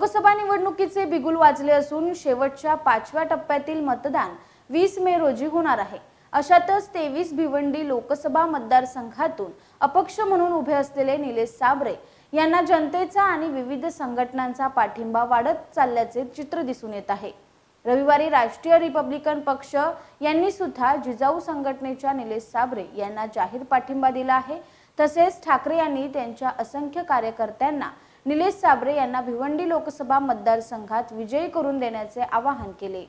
लोकसभा निवडणुकीचे बिगुल वाजले असून शेवटच्या पाचव्या टप्प्यातील मतदान वीस मे रोजी होणार आहे. अशातच तेवीस भिवंडी लोकसभा मतदारसंघातून अपक्ष म्हणून उभे असलेले निलेश साबरे यांना जनतेचा आणि विविध संघटनांचा पाठिंबा वाढत चालल्याचे चित्र दिसून येत आहे. रविवारी राष्ट्रीय रिपब्लिकन पक्ष यांनी सुद्धा जिजाऊ संघटनेच्या निलेश साबरे यांना जाहीर पाठिंबा दिला आहे. तसेच ठाकरे यांनी त्यांच्या असंख्य कार्यकर्त्यांना निलेश साबरे यांना भिवंडी लोकसभा मतदारसंघात विजयी करून देण्याचे आवाहन केले.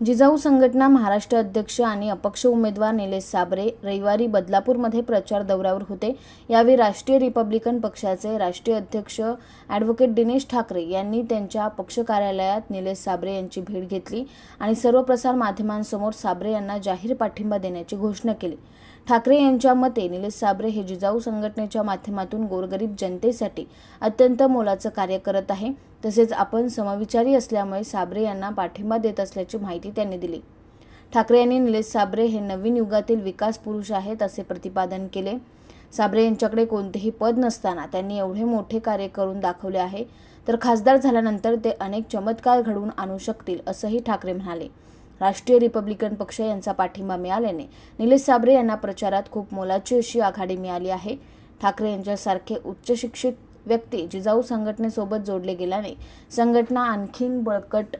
जिजाऊ संघटना महाराष्ट्र अध्यक्ष आणि अपक्ष उमेदवार निलेश साबरे रविवारी बदलापूरमध्ये प्रचार दौऱ्यावर होते. यावेळी राष्ट्रीय रिपब्लिकन पक्षाचे राष्ट्रीय अध्यक्ष ॲडव्होकेट दिनेश ठाकरे यांनी त्यांच्या पक्ष कार्यालयात निलेश साबरे यांची भेट घेतली आणि सर्व प्रसार माध्यमांसमोर साबरे यांना जाहीर पाठिंबा देण्याची घोषणा केली. ठाकरे यांच्या मते निलेश साबरे हे जिजाऊ संघटनेच्या माध्यमातून गोरगरीब जनतेसाठी अत्यंत मोलाचं कार्य करत आहे. तसेच आपण समविचारी असल्यामुळे साबरे यांना पाठिंबा देत असल्याची माहिती त्यांनी दिली. ठाकरे यांनी निलेश साबरे हे नवीन युगातील विकास पुरुष आहेत असे प्रतिपादन केले. साबरे यांच्याकडे कोणतेही पद नसताना त्यांनी एवढे मोठे कार्य करून दाखवले आहे. तर खासदार झाल्यानंतर ते अनेक चमत्कार घडवून आणू शकतील असंही ठाकरे म्हणाले. राष्ट्रीय रिपब्लिकन पक्ष यांचा पाठिंबा मिळाल्याने निलेश साबरे यांना प्रचारात खूप मोलाची अशी आघाडी मिळाली आहे. ठाकरे यांच्यासारखे उच्च शिक्षित व्यक्ती जिजाऊ संघटनेसोबत जोडले गेल्याने संघटना आणखीन बळकट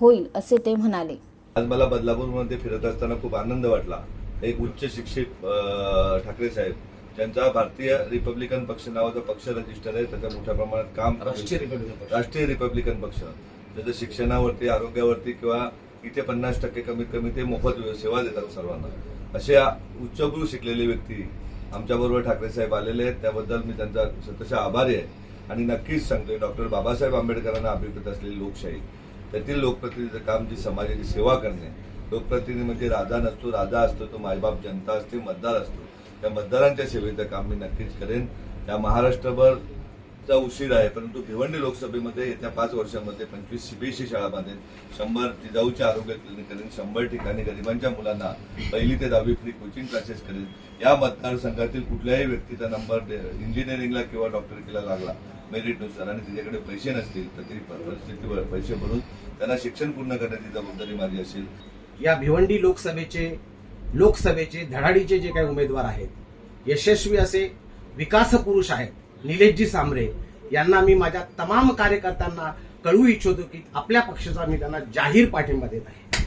होईल असे ते म्हणाले. आज मला बदलापूरमध्ये फिरत असताना खूप आनंद वाटला. एक उच्च शिक्षित ठाकरे साहेब त्यांचा भारतीय रिपब्लिकन पक्ष नावाचा पक्ष रजिस्टर आहे त्याचं मोठ्या प्रमाणात काम राष्ट्रीय रिपब्लिकन पक्ष. राष्ट्रीय रिपब्लिकन पक्ष. त्याचं शिक्षणावरती आरोग्यावरती किंवा इथे पन्नास टक्के कमीत कमी ते मोफत सेवा देतात सर्वांना. असे उच्चभ्रू शिकलेले व्यक्ती आमच्याबरोबर ठाकरे साहेब आलेले आहेत. त्याबद्दल मी त्यांचा सतशा आभारी आहे. आणि नक्कीच सांगतोय डॉक्टर बाबासाहेब आंबेडकरांना अभिप्रेत असलेली लोकशाही त्यातील लोकप्रतिनिधीचं काम जी समाजाची सेवा करणे लोकप्रतिनिधी म्हणजे राजा नसतो राजा असतो तो मायबाप जनता असते मतदार असतो. त्या मतदारांच्या सेवेचं काम मी नक्कीच करेन. त्या महाराष्ट्रभर चा उशीर आहे परंतु भिवंडी लोकसभेमध्ये येत्या पाच वर्षामध्ये पंचवीस सीबीएसई शाळा बांधेल. शंभर जिजाऊचे आरोग्य क्लिनिक करेल शंभर ठिकाणी गरिबांच्या मुलांना पहिली ते दहावी फ्री कोचिंग क्लासेस करेल. या मतदारसंघातील कुठल्याही व्यक्तीचा नंबर इंजिनिअरिंगला किंवा डॉक्टरकीला लागला मेरिटनुसार आणि तिच्याकडे पैसे नसतील तर ती परिस्थितीवर पैसे भरून त्यांना शिक्षण पूर्ण करण्याची जबाबदारी माझी असेल. या भिवंडी लोकसभेचे लोकसभेचे धडाडीचे जे काही उमेदवार आहेत यशस्वी असे विकास पुरुष आहेत. निलेशजी सांबरे यांना मी माझ्या तमाम कार्यकर्त्यांना कळवू इच्छितो की आपल्या पक्षाचा मी त्यांना जाहीर पाठिंबा देत आहे.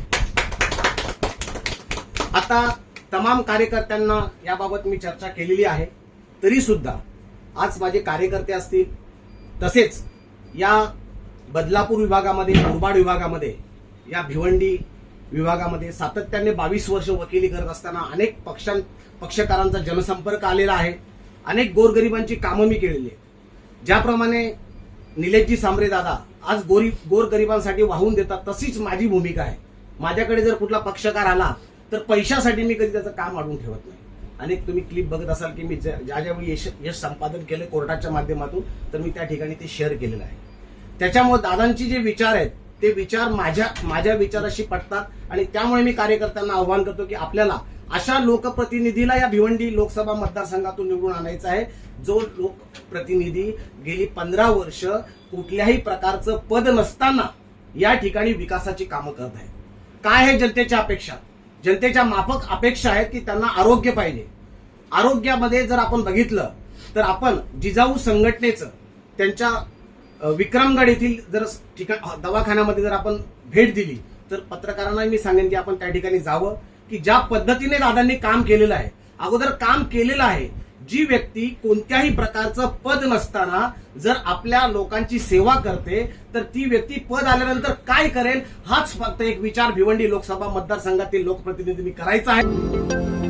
आता तमाम कार्यकर्त्यांना याबाबत मी चर्चा केलेली आहे. तरी सुद्धा आज माझे कार्यकर्ते असतील तसेच या बदलापूर विभागामध्ये मुरबाड विभागामध्ये या भिवंडी विभागामध्ये सातत्याने बावीस वर्ष वकिली करत असताना अनेक पक्षां पक्षकारांचा जनसंपर्क आलेला आहे. अनेक गोरगरिबांची कामं मी केलेली आहेत. ज्याप्रमाणे निलेशजी सांबरे दादा आज गोरी गोरगरिबांसाठी वाहून देतात तशीच माझी भूमिका आहे. माझ्याकडे जर कुठला पक्षकार आला तर पैशासाठी मी कधी त्याचं काम अडून ठेवत नाही. अनेक तुम्ही क्लिप बघत असाल की मी ज्या ज्या ज्यावेळी यश यश संपादन केलं कोर्टाच्या माध्यमातून तर मी त्या ठिकाणी ते शेअर केलेलं आहे. त्याच्यामुळे दादांची जे विचार आहेत ते विचार माझ्या माझ्या विचाराशी पटतात आणि त्यामुळे मी कार्यकर्त्यांना आव्हान करतो की आपल्याला अशा लोकप्रतिनिधीला या भिवंडी लोकसभा मतदारसंघातून निवडून आणायचा आहे. जो लोकप्रतिनिधी गेली पंधरा वर्ष कुठल्याही प्रकारचं पद नसताना या ठिकाणी विकासाची कामं करत आहे. काय आहे जनतेच्या अपेक्षा? जनतेच्या माफक अपेक्षा आहेत की त्यांना आरोग्य पाहिजे. आरोग्यामध्ये जर आपण बघितलं तर आपण जिजाऊ संघटनेचं त्यांच्या विक्रमगड येथील जर ठिकाण दवाखान्यामध्ये जर आपण भेट दिली तर पत्रकारांना मी सांगेन की आपण त्या ठिकाणी जावं की ज्या पद्धतीने दादांनी काम केलेलं आहे अगोदर काम केलेलं आहे जी व्यक्ती कोणत्याही प्रकारचं पद नसताना जर आपल्या लोकांची सेवा करते तर ती व्यक्ती पद आल्यानंतर काय करेल हाच फक्त एक विचार भिवंडी लोकसभा मतदारसंघातील लोकप्रतिनिधींनी करायचा आहे.